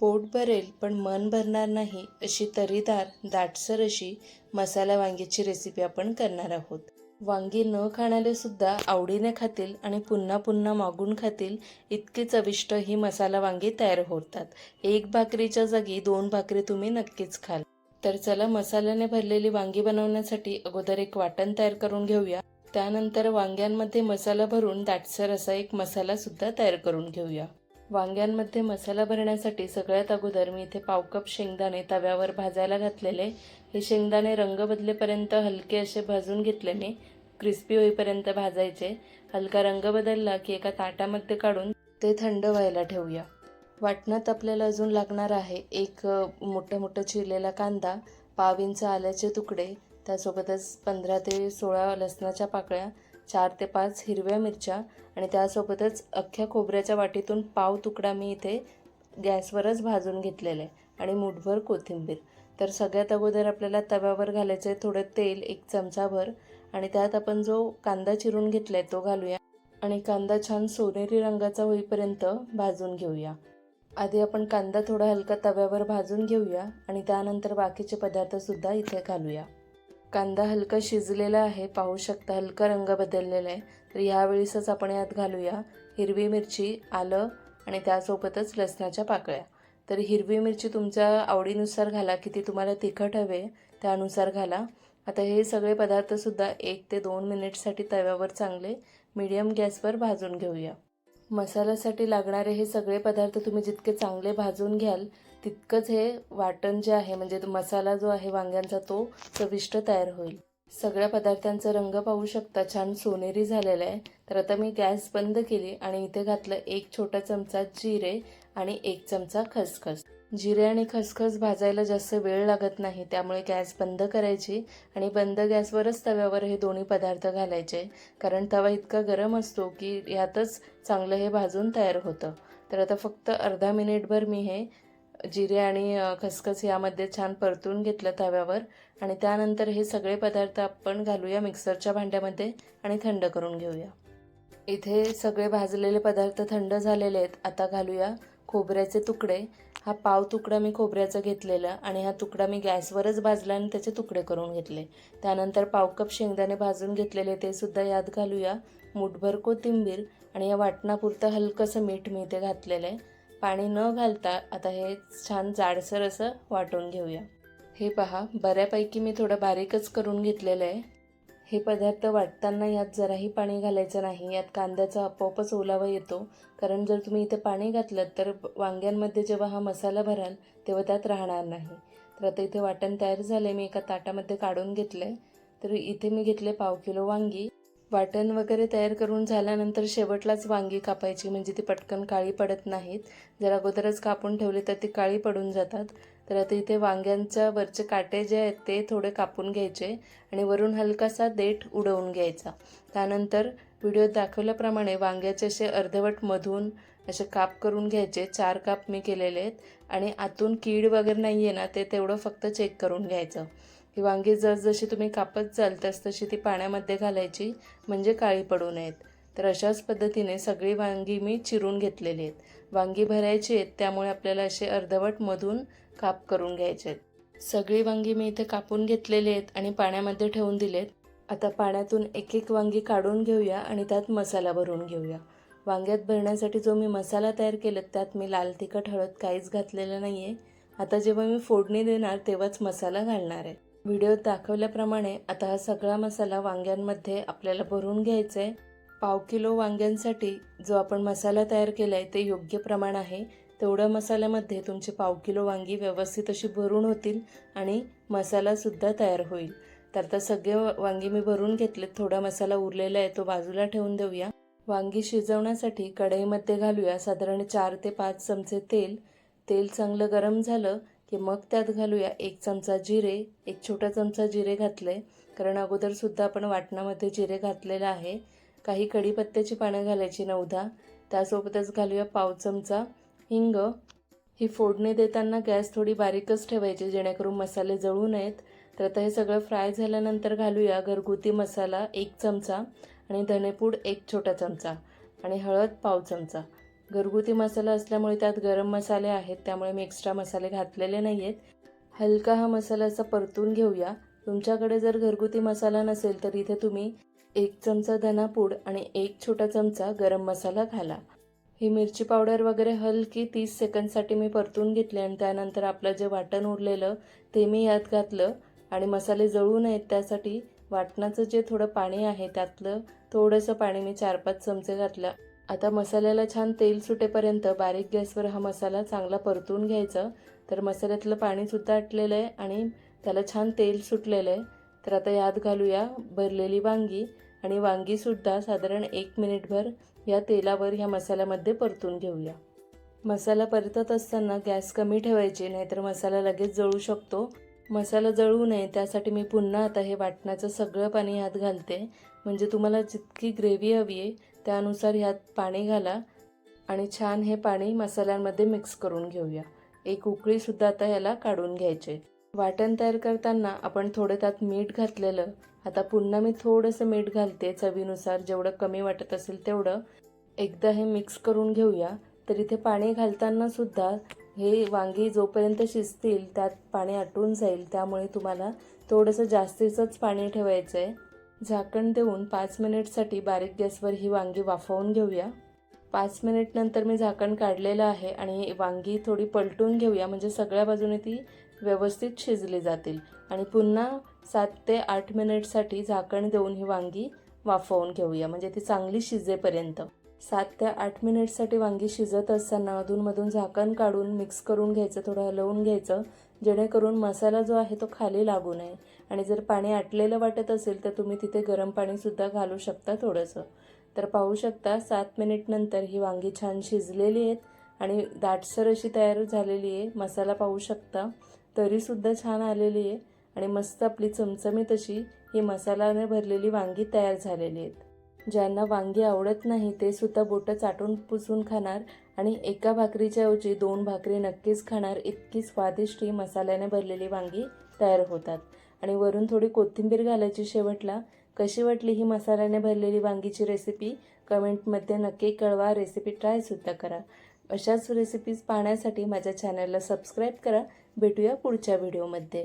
पोट भरेल पण मन भरणार नाही अशी तरीदार दाटसर अशी मसाला वांग्याची रेसिपी आपण करणार आहोत. वांगी न खाणारे सुद्धा आवडीने खातील आणि पुन्हा पुन्हा मागून खातील इतकी चविष्ट ही मसाला वांगी तयार होतात. एक भाकरीच्या जागी दोन भाकरी तुम्ही नक्कीच खाल. तर चला मसाल्याने भरलेली वांगी बनवण्यासाठी अगोदर एक वाटण तयार करून घेऊया. त्यानंतर वांग्यांमध्ये मसाला भरून दाटसर असा एक मसाला सुद्धा तयार करून घेऊया. वांग्यांमध्ये मसाला भरण्यासाठी सगळ्यात अगोदर मी इथे पावकप शेंगदाणे तव्यावर भाजायला घातलेले. हे शेंगदाणे रंग बदलेपर्यंत हलके असे भाजून घेतले मी क्रिस्पी होईपर्यंत भाजायचे. हलका रंग बदलला की एका ताटामध्ये काढून ते थंड व्हायला ठेवूया. वाटणात आपल्याला अजून लागणार आहे एक मोठं मोठं चिरलेला कांदा पाव इंच आल्याचे तुकडे त्यासोबतच पंधरा ते सोळा लसणाच्या पाकळ्या चार ते पाच हिरव्या मिरच्या आणि त्यासोबतच अख्ख्या खोबऱ्याच्या वाटीतून पाव तुकडा मी इथे गॅसवरच भाजून घेतलेला आहे आणि मुठभर कोथिंबीर. तर सगळ्यात अगोदर आपल्याला तव्यावर घालायचं आहे थोडं तेल एक चमचाभर आणि त्यात आपण जो कांदा चिरून घेतला आहे तो घालूया आणि कांदा छान सोनेरी रंगाचा होईपर्यंत भाजून घेऊया. आधी आपण कांदा थोडा हलका तव्यावर भाजून घेऊया आणि त्यानंतर बाकीचे पदार्थसुद्धा इथे घालूया. कांदा हलका शिजलेला आहे पाहू शकता हलका रंग बदललेला आहे. तर ह्यावेळेसच आपण यात घालूया हिरवी मिरची आलं आणि त्यासोबतच लसणाच्या पाकळ्या. तर हिरवी मिरची तुमच्या आवडीनुसार घाला किती तुम्हाला तिखट हवे त्यानुसार घाला. आता हे सगळे पदार्थसुद्धा एक ते दोन मिनिटसाठी तव्यावर चांगले मीडियम गॅसवर भाजून घेऊया. मसाल्यासाठी लागणारे हे सगळे पदार्थ तुम्ही जितके चांगले भाजून घ्याल तितकंच हे वाटण जे आहे म्हणजे मसाला जो आहे वांग्यांचा तो चविष्ट तयार होईल. सगळ्या पदार्थांचा रंग पाहू शकता छान सोनेरी झालेला आहे. तर आता मी गॅस बंद केली आणि इथे घातलं एक छोटा चमचा जिरे आणि एक चमचा खसखस. जिरे आणि खसखस भाजायला जास्त वेळ लागत नाही त्यामुळे गॅस बंद करायची आणि बंद गॅसवरच तव्यावर हे दोन्ही पदार्थ घालायचे. कारण तवा इतका गरम असतो की यातच चांगलं हे भाजून तयार होतं. तर आता फक्त अर्धा मिनिटभर मी हे जिरे आणि खसखस यामध्ये छान परतून घेतलं तव्यावर आणि त्यानंतर हे सगळे पदार्थ आपण घालूया मिक्सरच्या भांड्यामध्ये आणि थंड करून घेऊया. इथे सगळे भाजलेले पदार्थ थंड झालेले आहेत. आता घालूया खोबऱ्याचे तुकडे. हा पाव तुकडा मी खोबऱ्याचा घेतलेला आणि हा तुकडा मी गॅसवरच भाजला आणि त्याचे तुकडे करून घेतले. त्यानंतर पाव कप शेंगदाणे भाजून घेतलेले ते सुद्धा यात घालूया. मुठभर कोथिंबीर आणि या वाटणापुरतं हलकंसं मीठ मी इथे घातलेलं आहे. पाणी न घालता आता हे छान जाडसर असं वाटून घेऊया. हे पहा बऱ्यापैकी मी थोडं बारीकच करून घेतलेलं आहे. हे पदार्थ वाटताना यात जराही पाणी घालायचं नाही यात कांद्याचा आपोआपच ओलावा येतो. कारण जर तुम्ही इथे पाणी घातलं तर वांग्यांमध्ये जेव्हा हा मसाला भराल तेव्हा त्यात राहणार नाही. तर आता इथे वाटण तयार झाले मी एका ताटामध्ये काढून घेतलं आहे तर इथे मी घेतले पाव किलो वांगी. वाटण वगैरे तयार करून झाल्यानंतर शेवटलाच वांगी कापायची. म्हणजे ती पटकन काळी पडत नाहीत. जर अगोदरच कापून ठेवली तर ती काळी पडून जातात. तर आता इथे वांग्यांच्या वरचे काटे जे आहेत ते थोडे कापून घ्यायचे आणि वरून हलकासा देठ उडवून घ्यायचा. त्यानंतर व्हिडिओत दाखवल्याप्रमाणे वांग्याचे असे अर्धवट मधून असे काप करून घ्यायचे. चार काप मी केलेले आहेत. आणि आतून कीड वगैरे नाही आहे ना ते तेवढं फक्त चेक करून घ्यायचं. ही वांगी जसजशी तुम्ही कापत जाल तस तशी ती पाण्यामध्ये घालायची म्हणजे काळी पडू नयेत. तर अशाच पद्धतीने सगळी वांगी मी चिरून घेतलेली आहेत. वांगी भरायची आहेत त्यामुळे आपल्याला असे अर्धवट मधून काप करून घ्यायचे आहेत. सगळी वांगी मी इथे कापून घेतलेली आहेत आणि पाण्यामध्ये ठेवून दिलेत आता पाण्यातून एक एक वांगी काढून घेऊया आणि त्यात मसाला भरून घेऊया. वांग्यात भरण्यासाठी जो मी मसाला तयार केला त्यात मी लाल तिखट हळद काहीच घातलेलं नाही आहे आता जेव्हा मी फोडणी देणार तेव्हाच मसाला घालणार आहे. व्हिडिओत दाखवल्याप्रमाणे आता हा सगळा मसाला वांग्यांमध्ये आपल्याला भरून घ्यायचा आहे पाव किलो वांग्यांसाठी जो आपण मसाला तयार केला आहे ते योग्य प्रमाण आहे. तेवढ्या मसाल्यामध्ये तुमचे पाव किलो वांगी व्यवस्थित अशी भरून होतील आणि मसालासुद्धा तयार होईल. तर आता सगळे वांगी मी भरून घेतलेत. थोडा मसाला उरलेला आहे तो बाजूला ठेवून देऊया. वांगी शिजवण्यासाठी कढईमध्ये घालूया. साधारण चार ते पाच चमचे तेल. तेल चांगलं गरम झालं की मग त्यात घालूया एक चमचा जिरे एक छोटा चमचा जिरे घातले कारण अगोदरसुद्धा आपण वाटणामध्ये जिरे घातलेलं आहे. काही कढीपत्त्याची पानं घालायची नवदा त्यासोबतच घालूया पाव चमचा हिंग. ही फोडणी देताना गॅस थोडी बारीकच ठेवायची जेणेकरून मसाले जळू नयेत. तर आता हे सगळं फ्राय झाल्यानंतर घालूया घरगुती मसाला एक चमचा आणि धनेपूड एक छोटा चमचा आणि हळद पाव चमचा. घरगुती मसाला असल्यामुळे त्यात गरम मसाले आहेत त्यामुळे मी एक्स्ट्रा मसाले घातलेले नाही आहेत हलका हा मसाला असा परतून घेऊया. तुमच्याकडे जर घरगुती मसाला नसेल तर इथे तुम्ही एक चमचा धनापूड आणि एक छोटा चमचा गरम मसाला घाला. ही मिरची पावडर वगैरे हलकी तीस सेकंदसाठी मी परतून घेतली आणि त्यानंतर आपलं जे वाटण उरलेलं ते मी यात घातलं आणि मसाले जळू नयेत त्यासाठी वाटणाचं जे थोडं पाणी आहे त्यातलं थोडंसं पाणी मी चार पाच चमचे घातलं. आता मसाल्याला छान तेल सुटेपर्यंत बारीक गॅसवर हा मसाला चांगला परतून घ्यायचा. तर मसाल्यातलं पाणीसुद्धा आटलेलं आहे आणि त्याला छान तेल सुटलेलं आहे. तर आता यात घालूया भरलेली वांगी आणि वांगीसुद्धा साधारण एक मिनिटभर या तेलावर ह्या मसाल्यामध्ये परतून घेऊया. मसाला परतत असताना गॅस कमी ठेवायची नाहीतर मसाला लगेच जळू शकतो. मसाला जळू नये त्यासाठी मी पुन्हा आता हे वाटणाचं सगळं पाणी ह्यात घालते. म्हणजे तुम्हाला जितकी ग्रेव्ही हवी आहे त्यानुसार ह्यात पाणी घाला आणि छान हे पाणी मसाल्यांमध्ये मिक्स करून घेऊया. एक उकळीसुद्धा आता ह्याला काढून घ्यायचे वाटण तयार करताना आपण थोडं त्यात मीठ घातलेलं. आता पुन्हा मी थोडंसं मीठ घालते चवीनुसार जेवढं कमी वाटत असेल तेवढं. एकदा हे मिक्स करून घेऊया. तर इथे पाणी घालताना सुद्धा हे वांगी जोपर्यंत शिजतील त्यात पाणी आटून जाईल. त्यामुळे तुम्हाला थोडंसं जास्तीचंच पाणी ठेवायचं आहे झाकण देऊन पाच मिनिटसाठी बारीक गॅसवर ही वांगी वाफवून घेऊया. पाच मिनिटनंतर मी झाकण काढलेलं आहे आणि वांगी थोडी पलटून घेऊया म्हणजे सगळ्या बाजूने ती व्यवस्थित शिजली जातील. आणि पुन्हा सात ते आठ मिनिटसाठी झाकण देऊन ही वांगी वाफवून घेऊया म्हणजे ती चांगली शिजेपर्यंत. सात ते आठ मिनिटसाठी वांगी शिजत असताना अधूनमधून झाकण काढून मिक्स करून घ्यायचं थोडं हलवून घ्यायचं जेणेकरून मसाला जो आहे तो खाली लागू नये. आणि जर पाणी आटलेलं वाटत असेल तर तुम्ही तिथे गरम पाणीसुद्धा घालू शकता थोडंसं. तर पाहू शकता सात मिनिटनंतर ही वांगी छान शिजलेली आहेत आणि दाटसर अशी तयार झालेली आहे. मसाला पाहू शकता तरीसुद्धा छान आलेली आहे आणि मस्त आपली चमचमीत अशी ही मसाल्याने भरलेली वांगी तयार झालेली आहेत. ज्यांना वांगी आवडत नाही ते सुद्धा बोटं चाटून पुसून खाणार आणि एका भाकरीच्या ऐवजी दोन भाकरी नक्कीच खाणार इतकी स्वादिष्ट ही मसाल्याने भरलेली वांगी तयार होतात. आणि वरून थोडी कोथिंबीर घालायची शेवटला. कशी वाटली ही मसाल्याने भरलेली वांगीची रेसिपी कमेंटमध्ये नक्की कळवा. रेसिपी ट्रायसुद्धा करा. अशाच रेसिपीज पाहण्यासाठी माझ्या चॅनलला सबस्क्राईब करा. भेटूया पुढच्या व्हिडिओमध्ये